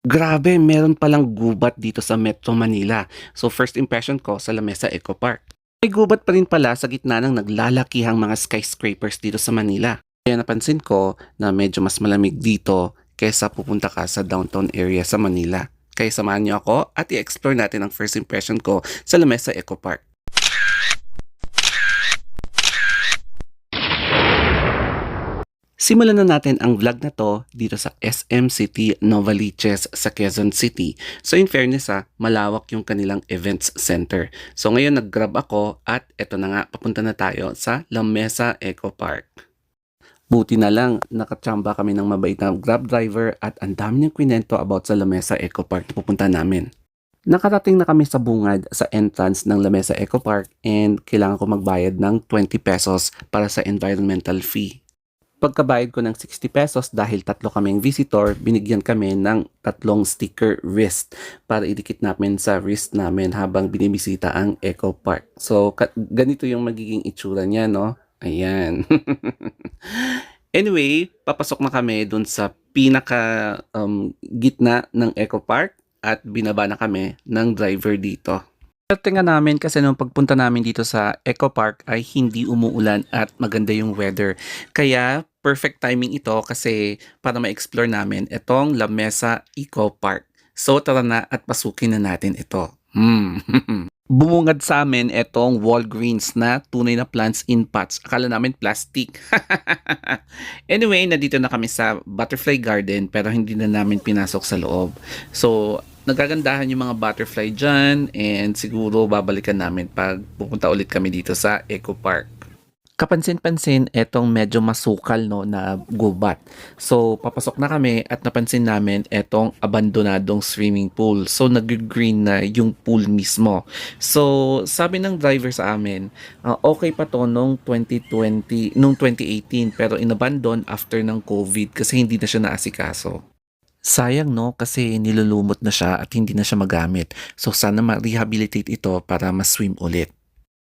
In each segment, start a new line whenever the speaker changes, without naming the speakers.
Grabe, meron palang gubat dito sa Metro Manila. So first impression ko sa Lamesa Eco Park. May gubat pa rin pala sa gitna ng naglalakihang mga skyscrapers dito sa Manila. Kaya napansin ko na medyo mas malamig dito kaysa pupunta ka sa downtown area sa Manila. Kaya samahan niyo ako at i-explore natin ang first impression ko sa Lamesa Eco Park. Simulan na natin ang vlog na to dito sa SM City Novaliches sa Quezon City. So in fairness ha, malawak yung kanilang events center. So ngayon nag-grab ako at eto na nga, papunta na tayo sa La Mesa Eco Park. Buti na lang, nakachamba kami ng mabait na grab driver at ang dami niyang kwento about sa La Mesa Eco Park pupunta namin. Nakarating na kami sa bungad sa entrance ng La Mesa Eco Park and kailangan ko magbayad ng 20 pesos para sa environmental fee. Pagkabayad ko ng 60 pesos dahil tatlo kaming visitor, binigyan kami ng tatlong sticker wrist para idikit namin sa wrist namin habang binibisita ang Eco Park. So, ganito yung magiging itsura niya, no? Ayan. anyway, papasok na kami dun sa pinaka um, gitna ng Eco Park at binaba na kami ng driver dito. Tingnan namin kasi nung pagpunta namin dito sa Eco Park ay hindi umuulan at maganda yung weather. Kaya perfect timing ito kasi para ma-explore namin itong La Mesa Eco Park. So tara na at pasukin na natin ito. Hmm. Bumungad sa amin itong Walgreens na tunay na plants in pots. Akala namin plastic. anyway, nandito na kami sa Butterfly Garden pero hindi na namin pinasok sa loob. So, nagagandahan yung mga butterfly dyan and siguro babalikan namin pag pupunta ulit kami dito sa Eco Park. Kapansin-pansin etong medyo masukal no na gubat. So papasok na kami at napansin namin etong abandonadong swimming pool. So nag-green na yung pool mismo. So sabi ng driver sa amin, ah, okay pa to nung 2020, nung 2018 pero inabandon after ng COVID kasi hindi na siya naasikaso. Sayang no kasi nilulumot na siya at hindi na siya magamit. So sana ma-rehabilitate ito para ma-swim ulit.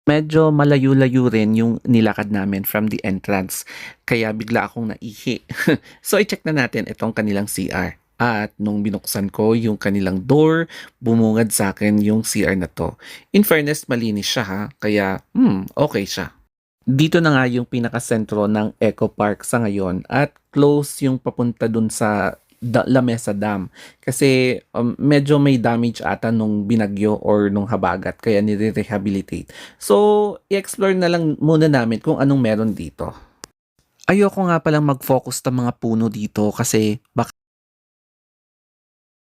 Medyo malayo-layo rin yung nilakad namin from the entrance. Kaya bigla akong naihi. so i-check na natin itong kanilang CR. At nung binuksan ko yung kanilang door, bumungad sa akin yung CR na to. In fairness, malinis siya ha. Kaya, hmm, okay siya. Dito na nga yung pinakasentro ng Eco Park sa ngayon at close yung papunta dun sa La Mesa Dam kasi um, medyo may damage ata nung binagyo or nung habagat kaya nire-rehabilitate. So, i-explore na lang muna namin kung anong meron dito. Ayoko nga palang mag-focus ng mga puno dito kasi baka